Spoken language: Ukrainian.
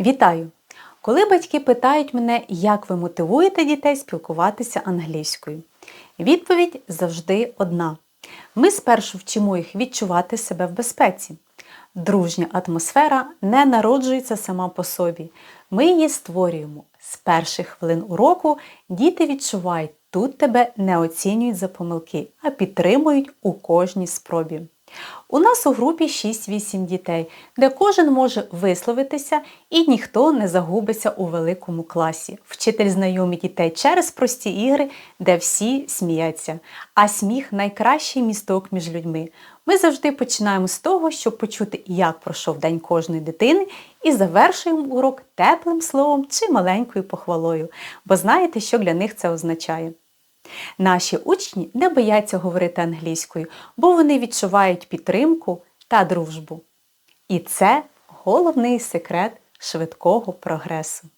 Вітаю! Коли батьки питають мене, як ви мотивуєте дітей спілкуватися англійською, відповідь завжди одна. Ми спершу вчимо їх відчувати себе в безпеці. Дружня атмосфера не народжується сама по собі. Ми її створюємо. З перших хвилин уроку діти відчувають, тут тебе не оцінюють за помилки, а підтримують у кожній спробі. У нас у групі 6-8 дітей, де кожен може висловитися і ніхто не загубиться у великому класі. Вчитель знайомить дітей через прості ігри, де всі сміються. А сміх найкращий місток між людьми. Ми завжди починаємо з того, щоб почути, як пройшов день кожної дитини, і завершуємо урок теплим словом чи маленькою похвалою, бо знаєте, що для них це означає. Наші учні не бояться говорити англійською, бо вони відчувають підтримку та дружбу. І це головний секрет швидкого прогресу.